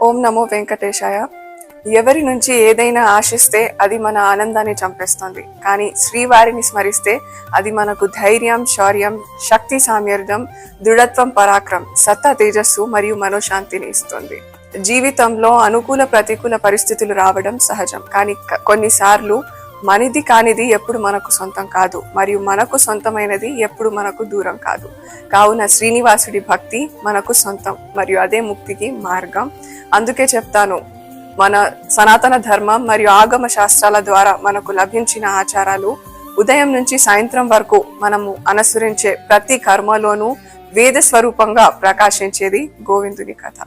ఓం నమో వెంకటేశాయ. ఎవరి నుంచి ఏదైనా ఆశిస్తే అది మన ఆనందాన్ని చంపేస్తుంది. కానీ శ్రీవారిని స్మరిస్తే అది మనకు ధైర్యం శౌర్యం శక్తి సామర్థ్యం దృఢత్వం పరాక్రమం సత్తా తేజస్సు మరియు మనోశాంతిని ఇస్తుంది. జీవితంలో అనుకూల ప్రతికూల పరిస్థితులు రావడం సహజం. కానీ కొన్నిసార్లు మనది కానిది ఎప్పుడు మనకు సొంతం కాదు మరియు మనకు సొంతమైనది ఎప్పుడు మనకు దూరం కాదు. కావున శ్రీనివాసుడి భక్తి మనకు సొంతం మరియు అదే ముక్తికి మార్గం. అందుకే చెప్తాను మన సనాతన ధర్మం మరియు ఆగమ శాస్త్రాల ద్వారా మనకు లభించిన ఆచారాలు ఉదయం నుంచి సాయంత్రం వరకు మనము అనుసరించే ప్రతి కర్మలోనూ వేద స్వరూపంగా ప్రకాశించేది గోవిందుని కథ.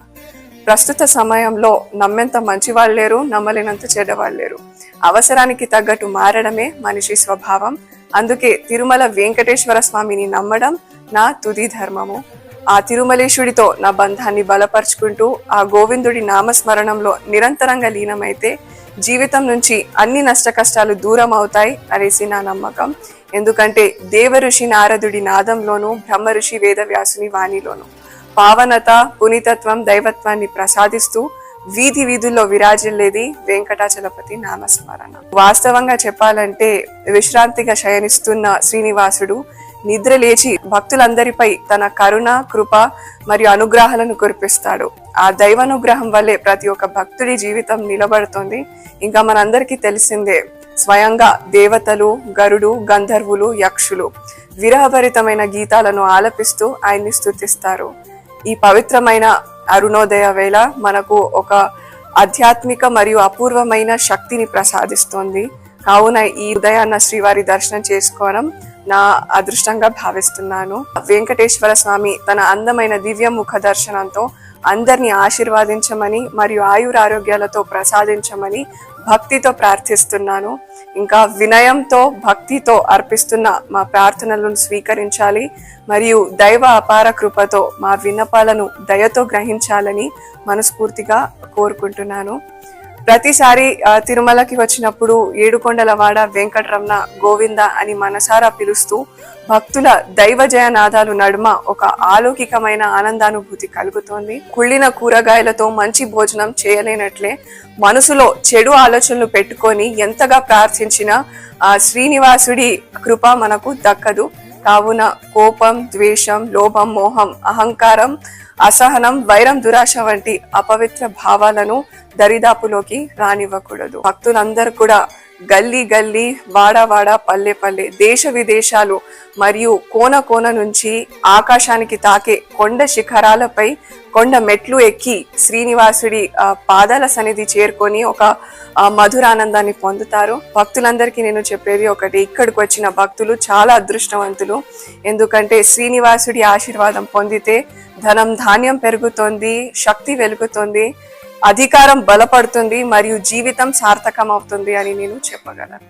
ప్రస్తుత సమయంలో నమ్మేంత మంచి వాళ్ళు లేరు నమ్మలేనంత చెడ్డవాళ్ళు లేరు. అవసరానికి తగ్గట్టు మారడమే మనిషి స్వభావం. అందుకే తిరుమల వెంకటేశ్వర స్వామిని నమ్మడం నా తుది ధర్మము. ఆ తిరుమలేశుడితో నా బంధాన్ని బలపరుచుకుంటూ ఆ గోవిందుడి నామస్మరణంలో నిరంతరంగా లీనమైతే జీవితం నుంచి అన్ని నష్ట కష్టాలు దూరం అవుతాయి అనేసి నా నమ్మకం. ఎందుకంటే దేవ ఋషి నారదుడి నాదంలోను బ్రహ్మ ఋషి వేదవ్యాసుని వాణిలోనూ. పావనత పునీతత్వం దైవత్వాన్ని ప్రసాదిస్తూ వీధి వీధుల్లో విరాజిల్లేది వెంకటాచలపతి నామస్మరణ. వాస్తవంగా చెప్పాలంటే విశ్రాంతిగా శయనిస్తున్న శ్రీనివాసుడు నిద్ర లేచి భక్తులందరిపై తన కరుణ కృప మరియు అనుగ్రహాలను కురిపిస్తాడు. ఆ దైవానుగ్రహం వల్లే ప్రతి ఒక్క భక్తుడి జీవితం నిలబడుతుంది. ఇంకా మనందరికీ తెలిసిందే స్వయంగా దేవతలు గరుడు గంధర్వులు యక్షులు విరహభరితమైన గీతాలను ఆలపిస్తూ ఆయన్ని స్తుతిస్తారు. ఈ పవిత్రమైన అరుణోదయ వేళ మనకు ఒక ఆధ్యాత్మిక మరియు అపూర్వమైన శక్తిని ప్రసాదిస్తోంది. కావున ఈ ఉదయాన్న శ్రీవారి దర్శనం చేసుకోవడం నా అదృష్టంగా భావిస్తున్నాను. వెంకటేశ్వర స్వామి తన అందమైన దివ్య ముఖ దర్శనంతో అందరినీ ఆశీర్వాదించమని మరియు ఆయురారోగ్యాలతో ప్రసాదించమని భక్తితో ప్రార్థిస్తున్నాను. ఇంకా వినయంతో భక్తితో అర్పిస్తున్న మా ప్రార్థనలను స్వీకరించాలి. మరియు దైవ అపార కృపతో మా విన్నపాలను దయతో గ్రహించాలని మనస్ఫూర్తిగా కోరుకుంటున్నాను. ప్రతిసారి తిరుమలకి వచ్చినప్పుడు ఏడుకొండలవాడ వెంకటరమణ గోవింద అని మనసారా పిలుస్తూ భక్తుల దైవ జయనాథాలు నడుమ ఒక ఆలౌకికమైన ఆనందానుభూతి కలుగుతోంది. కుళ్ళిన కూరగాయలతో మంచి భోజనం చేయలేనట్లే మనసులో చెడు ఆలోచనలు పెట్టుకొని ఎంతగా ప్రార్థించినా ఆ శ్రీనివాసుడి కృప మనకు దక్కదు. కావున కోపం ద్వేషం లోభం మోహం అహంకారం అసహనం వైరం దురాశ వంటి అపవిత్ర భావాలను దరిదాపులోకి రానివ్వకూడదు. భక్తులందరూ కూడా గల్లీ గల్లీ వాడ వాడ పల్లె పల్లె దేశ విదేశాలు మరియు కోన కోన నుంచి ఆకాశానికి తాకే కొండ శిఖరాలపై కొండ మెట్లు ఎక్కి శ్రీనివాసుడి పాదాల సన్నిధి చేరుకొని ఒక మధురానందాన్ని పొందుతారు. భక్తులందరికీ నేను చెప్పేది ఒకటి ఇక్కడికి వచ్చిన భక్తులు చాలా అదృష్టవంతులు. ఎందుకంటే శ్రీనివాసుడి ఆశీర్వాదం పొందితే ధనం ధాన్యం పెరుగుతోంది శక్తి వెలుగుతుంది అధికారం బలపడుతుంది మరియు జీవితం సార్థకం అవుతుంది అని నేను చెప్పగలను.